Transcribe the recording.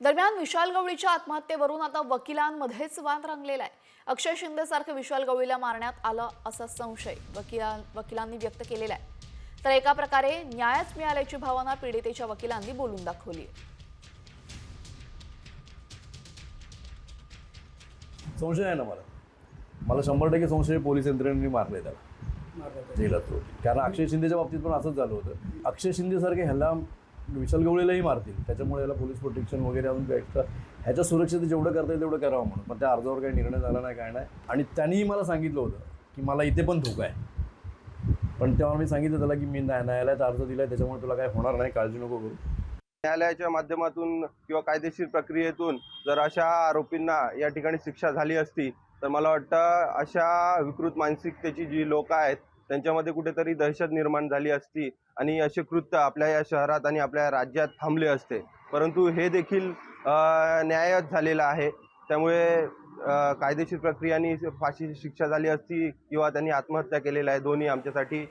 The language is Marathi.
दरम्यान विशाल गवळीच्या आत्महत्येवरून आता वकिलांमध्येच वाद रंगलेला आहे. अक्षय शिंदे सारखं विशाल गवळीला मारण्यात आलं असा संशय वकिलां वकिलांनी व्यक्त केलेला आहे. तर एका प्रकारे न्यायच मिळाल्याची भावना पीडितेच्या वकिलांनी बोलून दाखवली आहे. संशय आहे ना मला? मला शंभर टक्के संशय पोलीस यंत्रणेने मारले त्याला. जेलात कारण अक्षय शिंदेच्या बाबतीत पण असंच झालं होतं. अक्षय शिंदेसारखे ह्याला विसलगवळीलाही मारतील. त्याच्यामुळे याला पोलीस प्रोटेक्शन वगैरे अजून काही एक्स्ट्रा ह्याच्या सुरक्षित जेवढं करता येईल तेवढं करावं म्हणून. पण त्या अर्जावर काही निर्णय झाला नाही काय नाही. आणि त्यांनीही मला सांगितलं होतं की मला इथे पण धोका आहे. पण तेव्हा मी सांगितलं त्याला की मी न्याय न्यायालयात अर्ज दिला आहे त्याच्यामुळे तुला काय होणार नाही काळजी नको करू. न्यायालयाच्या माध्यमातून किंवा कायदेशीर प्रक्रियेतून जर अशा आरोपींना या ठिकाणी शिक्षा झाली असती तर मला वाटतं अशा विकृत मानसिकतेची जी लोक आहेत त्यांच्यामध्ये कुठेतरी दहशत निर्माण झाली असती आणि असे कृत्य आपल्या या शहरात आणि आपल्या राज्यात थांबले असते. परंतु हे देखील न्यायच झालेलं आहे. त्यामुळे कायदेशीर प्रक्रियाने फाशीची शिक्षा झाली असती किंवा त्यांनी आत्महत्या केलेल्या आहे दोन्ही आमच्यासाठी